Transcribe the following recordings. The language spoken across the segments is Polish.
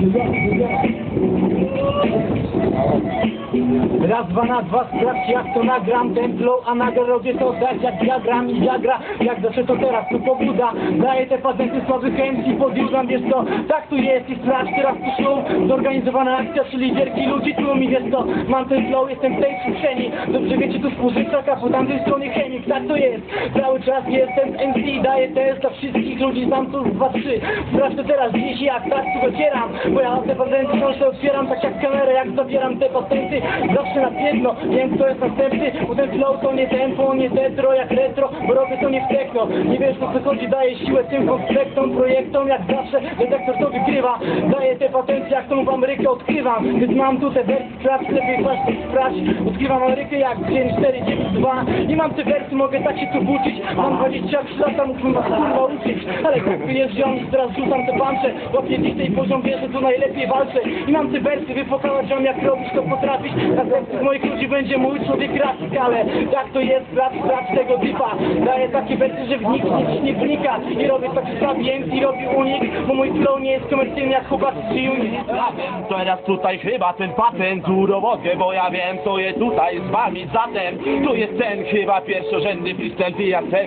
Thank you. Raz, dwa na dwa, sprawdź jak to nagram. Ten flow, a nagle robię to tak jak ja gram i ja gra. Jak zawsze to teraz, tu pobuda. Daję te patenty słabych MC, podjeżdżam, wiesz co? Tak tu jest i sprawdź teraz tu show Zorganizowana akcja, czyli wielki ludzi tłum i wiesz co? Mam ten flow, jestem w tej przestrzeni. Dobrze wiecie, tu współżycia, po tamtej stronie chemik Tak to jest, cały czas jestem MC Daję test dla wszystkich ludzi, znam tu dwa, trzy. Sprawdź to teraz, dziś jak tak tu docieram. Bo ja te patenty książkę otwieram tak jak kamerę Jak zabieram te patenty, zawsze na piętno Wiem kto jest następny, bo ten flow to nie tempo, nie tetro jak retro Bo robię to nie w techno, nie wiesz o co chodzi Daję siłę tym konspektom, projektom Jak zawsze, detektor to wygrywa. Daję te patenty jak tą w Amerykę odkrywam. Więc mam tu te wersy, sprawdź, lepiej patrz, sprawdź. Odkrywam Amerykę jak 5, 4, 9, 2 Nie mam te wersy, mogę tak się tu włóczyć. Mam 23 lata, mógłbym was kurwa uczyć. Ale tu jest ziom, teraz rzucam te pancze. Łapię dzisiaj poziom, wiesz, że tu najlepiej walczę. I mam te wersy, wypokałać ziom, jak robisz to potrafisz z moich ludzi będzie mój człowiek rasyk Ale jak to jest, sprawdź, sprawdź tego dipa Daję takie wersy, że w nikt nic nie wnika. I robię taki więc i robię unik Bo mój flow nie jest komercyjny jak chłopak z Teraz tutaj chyba ten patent urowodzie, bo ja wiem co jest tutaj z wami Zatem. Tu jest ten chyba pierwszorzędny freestyle ja chcę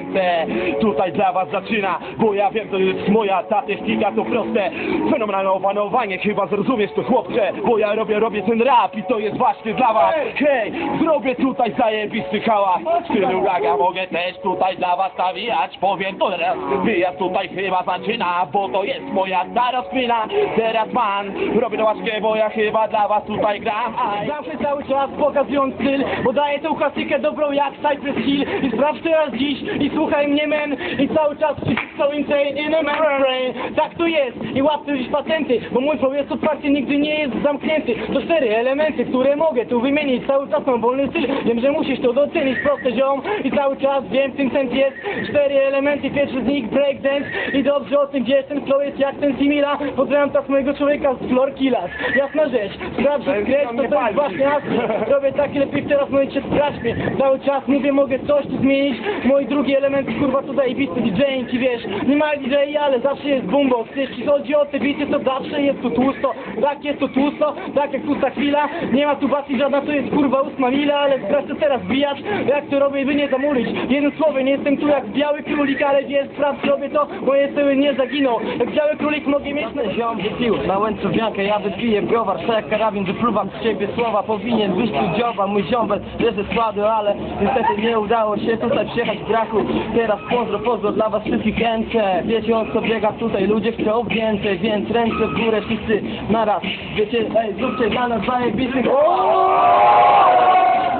Tutaj dla was zaczyna, bo ja wiem to jest moja ta technika to proste. Fenomenalne opanowanie, chyba zrozumiesz to chłopcze Bo ja robię, robię ten rap i to jest właśnie dla was. Hej, zrobię tutaj zajebisty hałas. W którym uwaga mogę też tutaj dla was nawijać Powiem to teraz, wyjazd tutaj chyba zaczyna Bo to jest moja ta rozkmina Teraz man, robię to łaskę, bo ja chyba dla was tutaj gram. Aj. Zawsze cały czas pokazując styl Bo daję tą klasykę dobrą jak Cypress Hill. I sprawdź teraz dziś i słuchaj mnie men. I cały czas wszystko insane in a brain Tak tu jest. I tu dziś patenty Bo mój jest otwarty, nigdy nie jest zamknięty. To cztery elementy, które mogę tu wymienić Cały czas mam wolny styl, wiem, że musisz to docenić Proste ziom. I cały czas wiem, w tym sens jest Cztery elementy, pierwszy z nich breakdance. I dobrze o tym wiesz, ten flow jest jak ten Simila. Pozdrawiam teraz mojego człowieka z Flor Killas Jasna rzecz, sprawdź, że skres to to jest właśnie akcja Robię taki lepiej w teraz momencie sprawdź mnie. Cały czas mówię, mogę coś tu zmienić. Moi drugi element, kurwa, to zajebisty i wiesz. Nie ma DJ, ale zawsze jest boombox Jeśli chodzi o te bity, to zawsze jest tu tłusto. Tak jest tu tłusto, tak jak pusta chwila. Nie ma tu bacji żadna, to jest kurwa ósma mila Ale sprawdź teraz bijać, jak to robię, by nie zamulić. Jednym słowem, nie jestem tu jak biały królik Ale wiesz, sprawdź, robię to, moje tyły nie zaginą Jak biały królik mogę mieć na Ziom wypił na łańcuwiankę, ja wypiję browar Szek karabin, wypluwam z siebie słowa. Powinien wyjść tu dzioba, mój ziombel Leży słaby, ale niestety nie udało się tutaj przyjechać w braku Teraz pozdro, pozdro dla was wszystkich ręce. Wiecie o co biega tutaj, ludzie chcą więcej Więc ręce w górę wszyscy naraz. Wiecie, ej, zróbcie dla nas zajebistych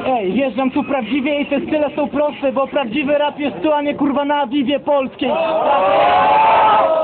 Ej, wjeżdżam tu prawdziwie i te style są proste, bo prawdziwy rap jest tu, a nie kurwa na Aviwie polskiej.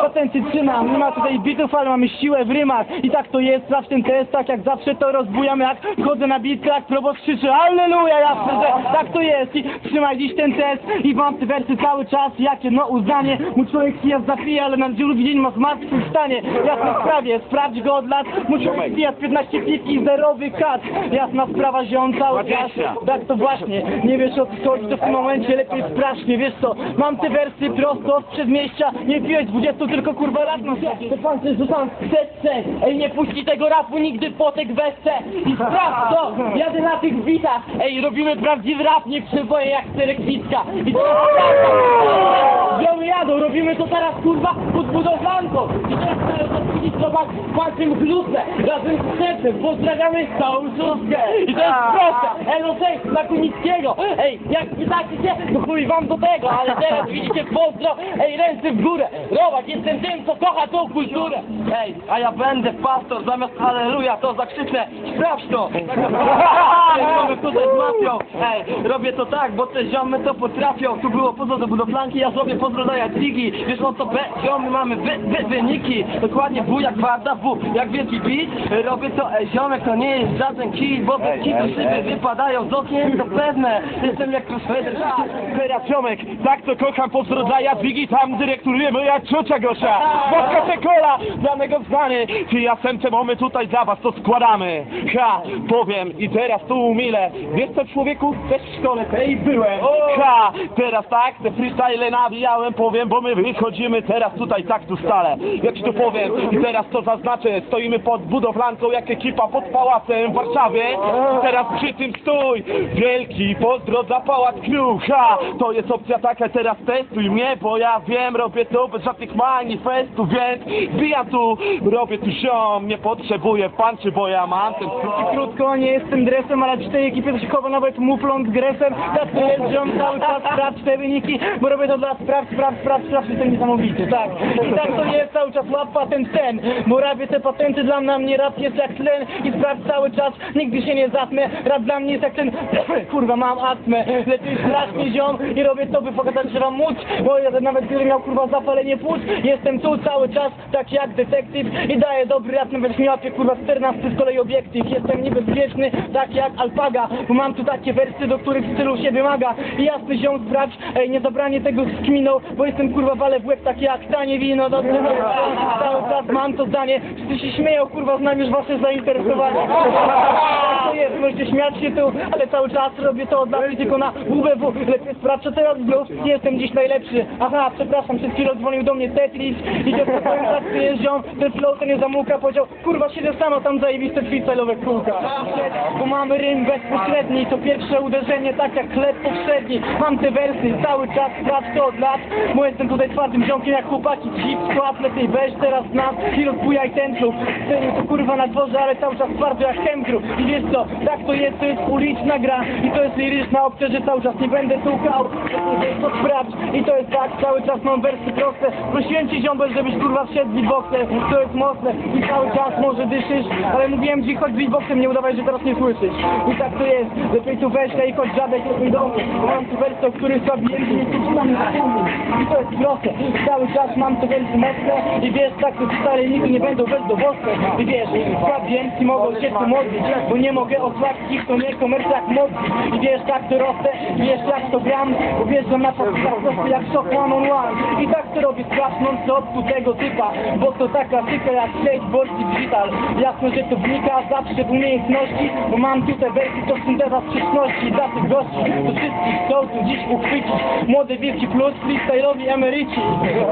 Patenty trzymam, nie ma tutaj bitów, ale mamy siłę w rymach. I tak to jest, sprawdź ten test, tak jak zawsze to rozbujam, jak wchodzę na bitkę, jak proboszcz krzyczy Alleluja, jasne, że tak to jest. I trzymaj dziś ten test i mam te wersy cały czas, jakie no uznanie. Mój człowiek Fiat zapija, ale na drugi dzień ma zmartwychwstanie. Jasna sprawie, sprawdź go od lat. Mój człowiek Fiat 15 piwki, zerowy kat. Jasna sprawa, ziom cały czas. Tak to właśnie, nie wiesz o co chodzi, to w tym momencie lepiej sprawdź mnie, wiesz co, mam te wersy prosto z przedmieścia, nie piłeś 20 tylko kurwa lat, no te pancerze rzucam w setce, ej nie puści tego rapu nigdy potek wesce i sprawdź to, jadę na tych bitach, ej robimy prawdziwy rap, nie przeboje jak Cerekwiska i to jadą, robimy to teraz kurwa pod budowlanką. I teraz teraz odwiedzić patrzym chlusę razem z sercem, pozdrawiamy całą szóstkę i to jest proste, elo cześć dla Kunickiego, ej jak pytacie się, to chuj wam do tego, ale teraz widzicie pozdro, ej ręce w górę, Robak jestem tym co kocha tą kulturę, Ej, a ja będę pastor, zamiast aleluja to zakrzyknę Sprawdź to! Mamy tutaj z mafią? Ej, robię to tak, bo te ziomy to potrafią. Tu było pozdro do budowlanki, ja zrobię pozdro dla Jadwigi Wiesz o co B, ziomy mamy wy, wy, wyniki. Dokładnie W jak twarda W, jak wielki beat. Robię to, ej ziomek, to nie jest żaden kij Bo bez kitu szyby wypadają z okien, to pewne. Jestem jak Crossfader. Teraz ziomek, tak to kocham, pozdro dla Jadwigi, tam dyrektoruje moja ciocia Gosia. Wodka Czekola, dla mego znany, czy ja semce mamy tutaj dla was, to składamy. Ha, powiem i teraz tu umilę, wiesz co człowieku, też w szkole tej byłem. Ha, teraz tak, te freestyle nawijałem po powiem, bo my wychodzimy teraz tutaj tak tu stale. Jak ci to powiem i teraz to zaznaczę, stoimy pod budowlanką jak ekipa pod pałacem w Warszawie. I teraz przy tym stój, wielki pozdro za pałac Krucha. To jest opcja taka, teraz testuj mnie, bo ja wiem, robię to bez żadnych manifestów, więc wbijam tu, robię tu ziom, nie potrzebuję panczy, bo ja mam ten Krótko, nie jestem dresem, ale przy tej ekipie to się chowa nawet muflon z gresem. Tak jest, on cały czas sprawdź te wyniki, bo robię to dla sprawdź, sprawdź, sprawdź, sprawdź, jestem niesamowity, tak. I tak to jest, cały czas łap patent ten, bo robię te patenty, dla mnie rap jest jak tlen i sprawdź cały czas, nigdy się nie zatnę, rap dla mnie jest jak ten, kurwa mam astmę, lepiej strasznie ziom i robię to, by pokazać, że wam móc, bo ja nawet gdybym miał kurwa zapalenie płuc, jestem tu cały czas, tak jak detektyw i daję dobry rap, nawet nie łapię kurwa 14 z kolei obiektyw, jestem niebezpieczny, tak jak alpaga, bo mam tu takie wersy, do których stylu się wymaga i jasny ziom sprawdź, ej, nie zabranie tego z kminą, bo jestem kurwa wale w łeb, tak jak tanie wino, dobrze, dobrze, cały czas mam to zdanie, wszyscy się śmieją, kurwa, znam już wasze zainteresowanie. Tak to jest, możecie śmiać się tu, ale cały czas robię to dla mnie tylko na WBW, lepiej sprawdź, co teraz znów, jestem dziś najlepszy. Aha, przepraszam, przed chwilą dzwonił do mnie Tetris i to powiem tak, ziom, ten flow, ten jest zamuka, powiedział, kurwa, siedzę sama tam zajebiste freestyle'owe kółka. Bo mamy rym bezpośredni, to pierwsze uderzenie, tak jak chleb powszedni. Mam te wersy, cały czas sprawdź to od lat, bo jestem tutaj twardym ziomkiem jak chłopaki, jeep, skład, lepiej weź teraz nas i rozbujaj ten klub. Scenie to kurwa na dworze, ale cały czas twardo jak chemdru. I wiesz co, tak to jest, to jest uliczna gra i to jest liryczna opcja, że cały czas nie będę słuchał. To sprawdź i to jest tak, cały czas mam wersy proste. Prosiłem cię ziombel, żebyś kurwa wszedł beatboxem, to jest mocne i cały czas może dyszysz, ale mówiłem ci chodź beatboxem, nie udawaj, że teraz nie słyszysz. I tak to jest, lepiej tu weź i chodź dziadek lepiej do mnie, mam tu wersy, o których słabiłem i nie I to jest proste, cały czas mam te wersy mocne i wiesz, tak to stale nigdy nie będą bezdowolne. I wiesz, słabiłem i mogą się tu modlić, bo nie mogę osłabić ich, to nie komercja jak modlić. I wiesz, tak to rosnę, i wiesz, jak to gram, że na podstawach prosty jak szok one on one. I tak to robię strasz non-stop tu tego typa, bo to taka tyka jak śledź Borsi Digital. Jasno, że to wnika zawsze w umiejętności, bo mam tu te wersy, to synteza sprzeczności dla tych gości, to wszystkich chcą tu dziś uchwycić. Młode wilki plus freestyle'owi emeryci.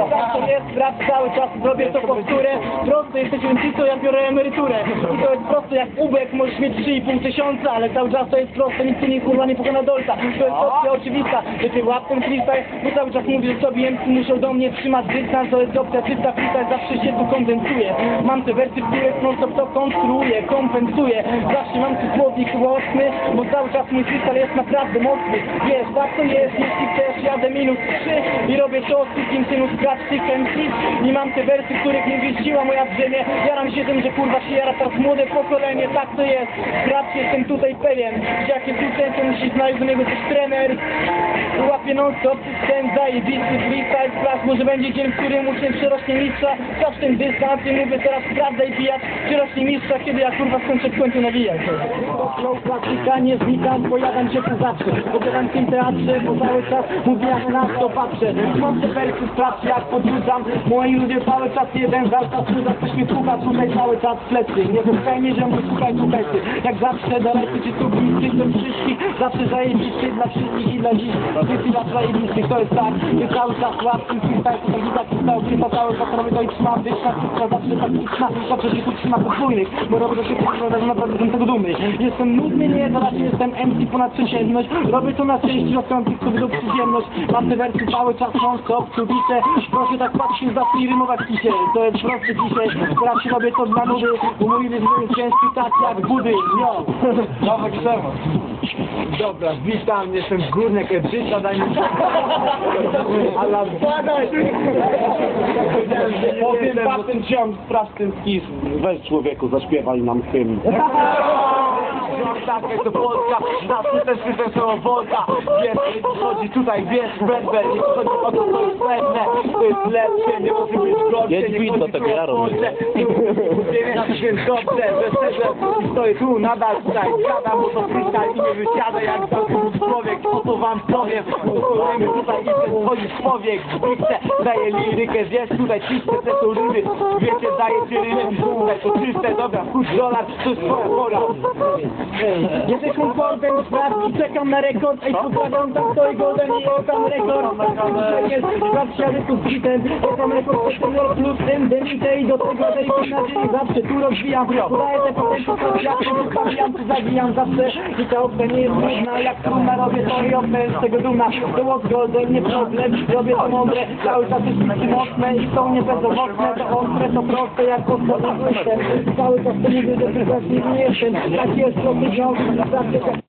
Tak to jest, rap cały czas robię to powtórę. Proste jesteśmy ci, co ja biorę emeryturę. I to jest proste jak ubek, możesz mieć 3,5 tysiąca, ale cały czas to jest proste, tu nie kurwa nie pokona dolca. To jest opcja oczywista, lepiej łap ten freestyle, bo cały czas mówię, że sobie MC muszą do mnie trzymać dystans, to jest opcja czysta, freestyle zawsze się tu kondensuje. Mam te wersy, w których non stop to konstruuję, kompensuję. Zawsze mam tu słownik łosny, bo cały czas mój freestyle jest naprawdę mocny. Wiesz, tak to jest, jeśli chcesz, jadę minus 3 i robię to tym synu sprawdź tych i mam te wersy, których nie wieściła moja w ziemię. Jaram się tym, że kurwa się jara teraz młode pokolenie, tak to jest. Sprawdź, jestem tutaj pewien, że jak jest to musi znaleźć do niego też trener. Łapie non stop ten zajebisty freestyle sprawdź, może będzie dzień, w którym uczeń przerośnie mistrza. Sprawdź ten dystans i mówię teraz prawda i pijać, przerośnie mistrza, kiedy ja kurwa skończę w końcu nawijać. Flow praktyka, nie znikam, pojadam się tu zawsze. Opowiadam w tym teatrze, bo cały czas mówię jak na to patrzę. Mam te sprawdź jak podrzucam. Moi ludzie cały czas jeden żarta cuda, ktoś mnie słucha tutaj cały czas plecy. Nie słuchaj mnie, że mój słuchaj słuchaj ty. Jak zawsze dalecy czy tu bliscy do wszystkich, zawsze zajebisty dla wszystkich i dla dziś. Wszyscy dla zajebistych, to jest tak. Nie cały czas freestyle, to tak i tak freestyle, freestyle cały czas robię to i trzymam wyższa, cyfra zawsze tak liczna. Zawsze się tu trzyma podwójnych, bo robię to się że naprawdę jestem tego dumny. Jestem nudny, nie, to raczej jestem MC ponad przeciętność. Robię to na części rozkrętych, co wydą przyjemność. Mam te wersy cały czas non-stop, tu widzę. Proszę tak patrzeć, zacznij rymować dzisiaj. To jest proste dzisiaj. Teraz się robię to dla nudy, rytm jest ciężki tak jak budy. Jo. Dawaj Krzewo. Dobra, witam, jestem górnek Edżyca, daj mi Ale badaj! Powiem patent ziom, sprawdź ten skis. Weź człowieku, zaśpiewaj nam hymn. Tak, jak to Polska, zawsze też wystarczyło Volta Wiesz, chodzi tutaj, wiesz, Berber, nie chodzi o to, co jest pewne To jest lepsze, nie może być gorsze, Jedź nie bit do chodzi tego, ja rozumiem. Polsce. Więc dobrze, że szczerze stoję tu, nadal tutaj Gadam, bo to freestyle i nie wysiadę jak to człowiek Po to wam powiem, usłyszimy tutaj i swoich powiek Piszę, daję lirykę, wiesz, tutaj czyste te są ryby Wiecie, daję ci ryby, tutaj to czyste, dobra, chuj dolar, to jest twoja pora. Jesteś komfortem, sprawdź i czekam na rekord Ej, pozdrawiam, tam stoi golden i okam rekord. Jest siady tu z bitem Okam rekord, to plus endemite I do tego delikatnie nadzieję zawsze tu rozwijam Podaję te patenty, to ja tu zostawiam, tu zabijam zawsze. I ta opcja nie jest trudna, jak trudna robię to i opcja z tego dumna. Was golden, nie problem, robię to mądre. Cały czas jest mocne i są niebezowocne To ostre, to proste, jak jestem Cały czas to mówię, że nie jestem Tak jest, to